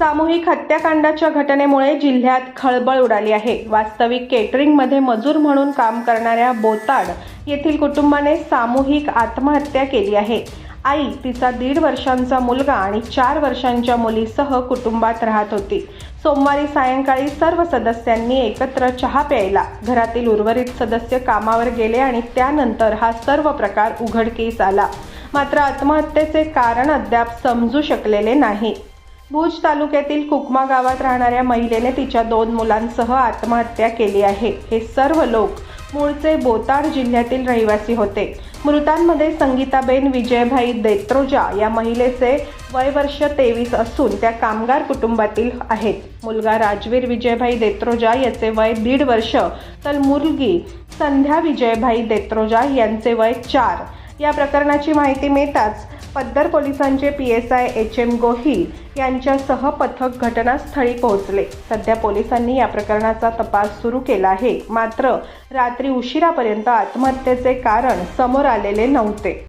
सामूहिक हत्याकांडाच्या घटनेमुळे जिल्ह्यात खळबळ उडाली आहे. वास्तविक केटरिंगमध्ये मजूर म्हणून काम करणाऱ्या बोताड येथील कुटुंबाने सामूहिक आत्महत्या केली आहे. आई तिचा दीड वर्षांचा मुलगा आणि चार वर्षांच्या मुलीसह कुटुंबात राहत होती. सोमवारी सायंकाळी सर्व सदस्यांनी एकत्र चहा प्यायला घरातील उर्वरित सदस्य कामावर गेले आणि त्यानंतर हा सर्व प्रकार उघडकीस आला. मात्र आत्महत्येचे कारण अद्याप समजू शकलेले नाही. भुज तालुक्यातील कुकमा गावात राहणाऱ्या महिलेने तिच्या दोन मुलांसह आत्महत्या केली आहे. हे सर्व लोक मूळचे बोताड जिल्ह्यातील रहिवासी होते. मृतांमध्ये संगीताबेन विजयभाई देत्रोजा या महिलेचे वय वर्ष तेवीस असून त्या कामगार कुटुंबातील आहेत. मुलगा राजवीर विजयभाई देत्रोजा याचे वय दीड वर्ष तर मुलगी संध्या विजयभाई देत्रोजा यांचे वय चार. या प्रकरणाची माहिती मिळताच पद्दर पोलिसांचे P S I H M Gohil यांच्यासह पथक घटनास्थळी पोहोचले. सध्या पोलिसांनी या प्रकरणाचा तपास सुरू केला आहे. मात्र रात्री उशिरापर्यंत आत्महत्येचे कारण समोर आलेले नव्हते.